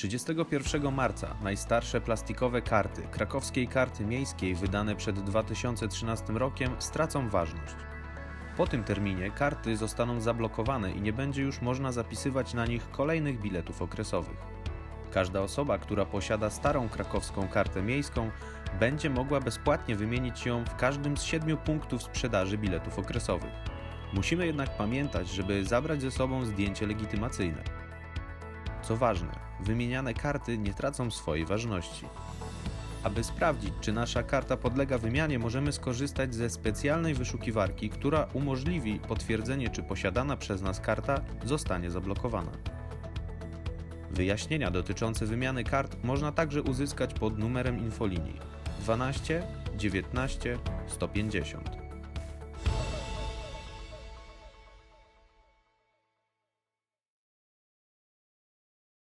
31 marca najstarsze plastikowe karty krakowskiej karty miejskiej wydane przed 2013 rokiem stracą ważność. Po tym terminie karty zostaną zablokowane i nie będzie już można zapisywać na nich kolejnych biletów okresowych. Każda osoba, która posiada starą krakowską kartę miejską, będzie mogła bezpłatnie wymienić ją w każdym z siedmiu punktów sprzedaży biletów okresowych. Musimy jednak pamiętać, żeby zabrać ze sobą zdjęcie legitymacyjne. Co ważne, wymieniane karty nie tracą swojej ważności. Aby sprawdzić, czy nasza karta podlega wymianie, możemy skorzystać ze specjalnej wyszukiwarki, która umożliwi potwierdzenie, czy posiadana przez nas karta zostanie zablokowana. Wyjaśnienia dotyczące wymiany kart można także uzyskać pod numerem infolinii 12 19 150.